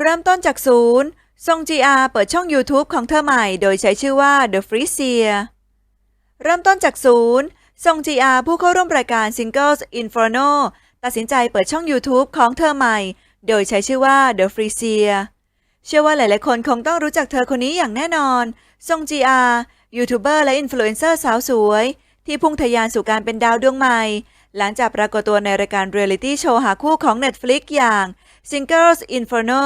เริ่มต้นจากศูนย์ซงจีอาเปิดช่อง YouTube ของเธอใหม่ โดยใช้ชื่อว่า The f r e e z e r เริ่มต้นจากศูนย์ซงจีอาผู้เข้าร่วมรายการ Singles Inferno ตัดสินใจเปิดช่อง YouTube ของเธอใหม่ โดยใช้ชื่อว่า The f r e e z e r เชื่อว่าหลาย ๆ คนคงต้องรู้จักเธอคนนี้อย่างแน่นอนซงจีอายูทูบเบอร์และอินฟลูเอนเซอร์สาวสวย ที่พุ่งทะยานสู่การเป็นดาวดวงใหม่ หลังจากปรากฏตัวในรายการเรียลิตี้โชว์หาคู่ของ Netflix อย่าง Singles Inferno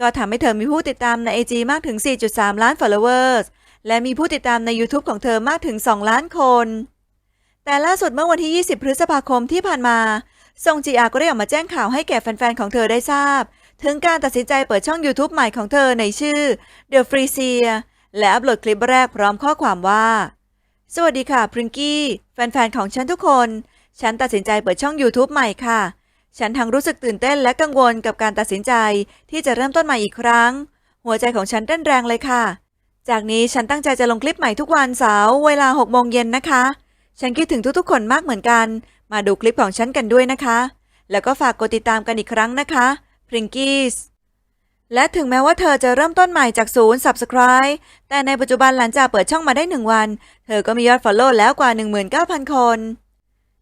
ก็ทำให้เธอมีผู้ติดตามใน IG มากถึง 4.3 ล้าน followers และมีผู้ติดตามใน YouTube ของเธอมากถึง 2 ล้านคน แต่ล่าสุดเมื่อวันที่ 20 พฤษภาคมที่ผ่านมาซงจีอาก็ได้ออกมาแจ้งข่าวให้แก่แฟน ๆ ของเธอได้ทราบ ถึงการตัดสินใจเปิดช่อง YouTube ใหม่ของเธอในชื่อ The f r e e z e r และอัปโหลดคลิปแรกพร้อมข้อความว่า สวัสดีค่ะพริงกี้ แฟน ๆ ของฉันทุกคน ฉันตัดสินใจเปิดช่อง YouTube ใหม่ค่ะ ฉันทั้งรู้สึกตื่นเต้นและกังวลกับการตัดสินใจที่จะเริ่มต้นใหม่อีกครั้ง หัวใจของฉันเต้นแรงเลยค่ะ จากนี้ฉันตั้งใจจะลงคลิปใหม่ทุกวันเสาร์เวลา6โมงเย็นนะคะ ฉันคิดถึงทุกๆ คนมากเหมือนกัน มาดูคลิปของฉันกันด้วยนะคะ แล้วก็ฝากกดติดตามกันอีกครั้งนะคะพริงกี้และถึงแม้ว่าเธอจะเริ่มต้นใหม่จากศูนย์ Subscribe แต่ในปัจจุบันหลังจากเปิดช่องมาได้หนึ่งวัน เธอก็มียอด Follow แล้วกว่า 19,000 คน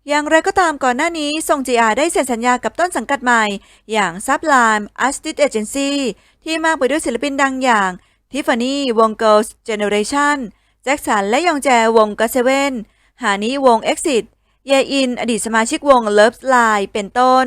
อย่างไรก็ตามก่อนหน้านี้ซงจีอาได้เซ็นสัญญากับต้นสังกัดใหม่ อย่างซับลามอัสติสเอเจนซี่ที่มากไปด้วยศิลปินดังอย่างทิฟฟานี่วงเกิลส์เจเนอเรชันแจ็คสันและยองแจวงกัสเซเว่นหานี้วงเอ็กซิสเยอิน อดีตสมาชิกวงเลิฟไลน์เป็นต้น